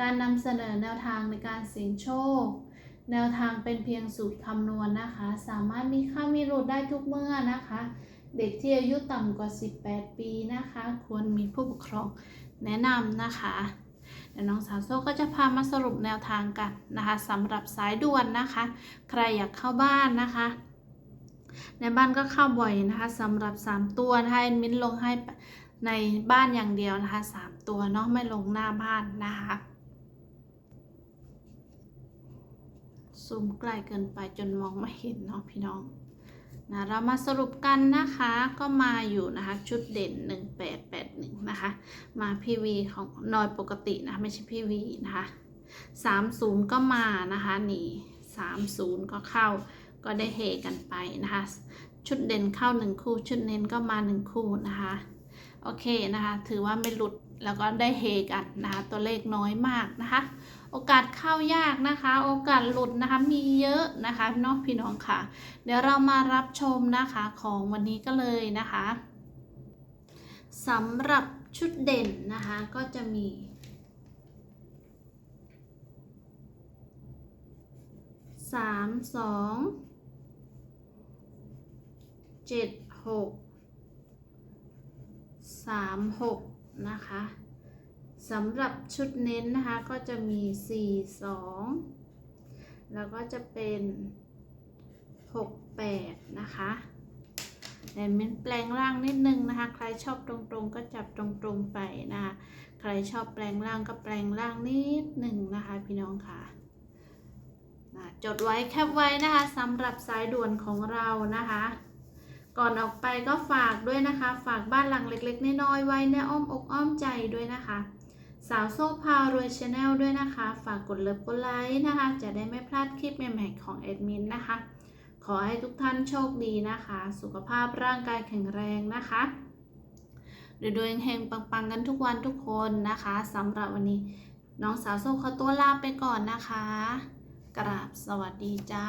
การนำเสนอแนวทางในการเสี่ยงโชค แนวทางเป็นเพียงสูตรคำนวณนะคะ สามารถมีค่ามีหลดได้ทุกเมื่อนะคะ เด็กที่อายุต่ำกว่า 18 ปีนะคะ ควรมีผู้ปกครองแนะนำนะคะเดี๋ยวน้องสาวโซ่ก็จะพามาสรุปแนวทางกันนะคะสำหรับสายด่วนนะคะ ใครอยากเข้าบ้านนะคะ ในบ้านก็เข้าบ่อยนะคะสำหรับ 3 ตัวนะคะมินลงให้ในบ้านอย่างเดียวนะคะ 3 ตัวเนาะไม่ลงหน้าบ้านนะคะ ซูมใกล้เกินไปจนมองไม่เห็นเนาะพี่น้องนะเรามาสรุปกันนะคะก็มาอยู่นะคะชุดเด่น 1881 นะคะ มาพีวีของนอยปกตินะไม่ใช่พีวีนะคะ 30 ก็มานะคะนี่ 30 ก็เข้าก็ได้เฮกันไปนะคะ ชุดเด่นเข้า 1 คู่ ชุดเน้นก็มา 1 คู่นะคะ โอเคนะคะ ถือว่าไม่หลุด แล้วก็ได้เฮกันนะคะตัวเลขน้อยมากนะคะ โอกาสเข้ายากนะคะ โอกาสหลุดนะคะมีเยอะนะคะเนาะพี่น้องค่ะ เดี๋ยวเรามารับชมนะคะของวันนี้ก็เลยนะคะสำหรับชุดเด่นนะคะก็จะมีสามสองเจ็ดหกสามหก นะคะสำหรับชุดเน้นนะคะก็จะมีสี่สองแล้วก็จะเป็นหกแปดนะคะแต่เม้นแปลงร่างนิดนึงนะคะ ใครชอบตรงๆ ก็จับตรงๆไปนะคะ ใครชอบแปลงร่างก็แปลงร่างนิดหนึ่งนะคะ พี่น้องค่ะจดไว้แคปไว้นะคะสำหรับสายด่วนของเรานะคะ ก่อนออกไปก็ฝากด้วยนะคะ ฝากบ้านหลังเล็กๆน้อยๆไว้ในอ้อมอกอ้อมใจด้วยนะคะ สาวโซ่พารวยชาแนลด้วยนะคะ ฝากกดเลิฟกดไลค์นะคะ จะได้ไม่พลาดคลิปใหม่ๆของแอดมินนะคะ ขอให้ทุกท่านโชคดีนะคะ สุขภาพร่างกายแข็งแรงนะคะเดี๋ยวดวงเฮงปังๆกันทุกวันทุกคนนะคะสำหรับวันนี้น้องสาวโซ่ขอตัวลาไปก่อนนะคะ กราบสวัสดีจ้า